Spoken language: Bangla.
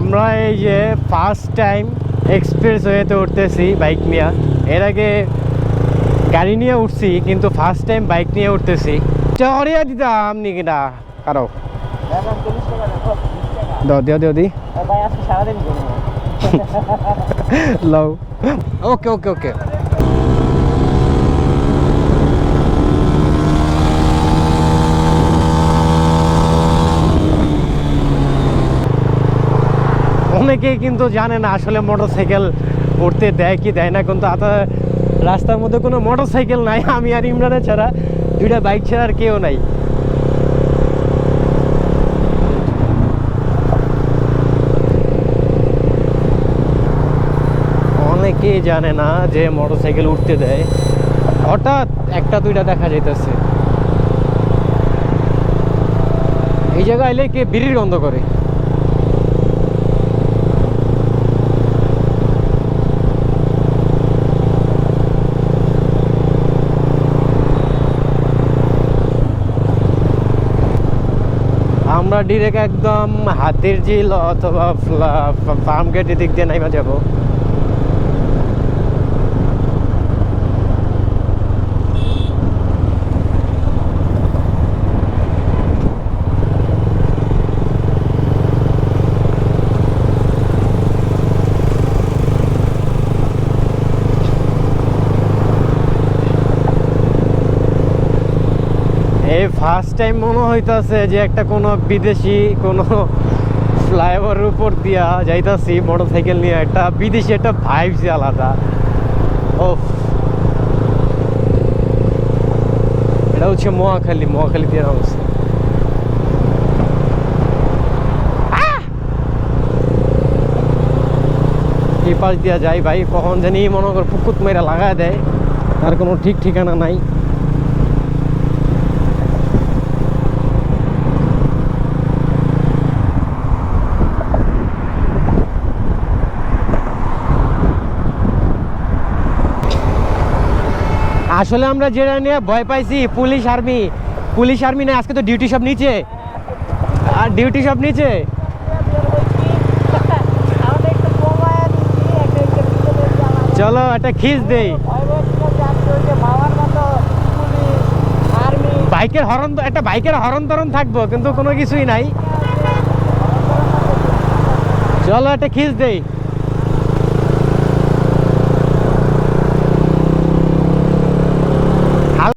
আমরা এই যে ফার্স্ট টাইম এক্সপ্রেস ওয়েতে উঠতেছি বাইক নিয়ে। এর আগে গাড়ি নিয়ে উঠছি কিন্তু ফার্স্ট টাইম বাইক নিয়ে উঠতেছি। চড়িয়া দিতাম নাকি না? কারও? দাও দিও দিও দি। লও। ওকে ওকে ওকে। অনেকেই কিন্তু জানে না আসলে মোটরসাইকেল উঠতে দেয় কি দেয় না, কিন্তু আতা রাস্তার মধ্যে কোনো মোটরসাইকেল নাই, আমি আর ইমরানের ছাড়া। দুইটা বাইক ছাড়া আর কেউ নাই। অনেকেই জানে না যে মোটরসাইকেল উঠতে দেয়। হঠাৎ একটা, দুইটা দেখা যাইতেছে। এই জায়গায় এলে কে বিড়ির গন্ধ করে? আমরা ডিরেক্ট একদম হাতির ঝিল অথবা ফার্ম গেট এদিক দিয়ে নাইমা যাব। এই ফার্স্ট টাইম মনে হইতাছে যে একটা কোনো বিদেশি কোনো ফ্লাইওভারের উপর দিয়া যাইতাছি মোটর সাইকেল নিয়ে একটা বিদেশি একটা ভাইবস আলাদা। ও এটা হচ্ছে মহাখালী মহাখালী দিয়ে এই পাশ দিয়া যাই ভাই, কখন জানি মনে কর পুকুত মেরা লাগায় দেয়, তার কোনো ঠিক ঠিকানা নাই। আসলে আমরা যেটা নিয়ে ভয় পাইছি, পুলিশ আর্মি। পুলিশ আর্মি না, আজকে তো ডিউটি সব নিচে। আর ডিউটি সব নিচে। চলো, একটা খিস দেই। বাইকের হরন একটা বাইকের হরন তরন থাকব, কিন্তু কোনো কিছুই নাই। চলো, একটা খিস দেই।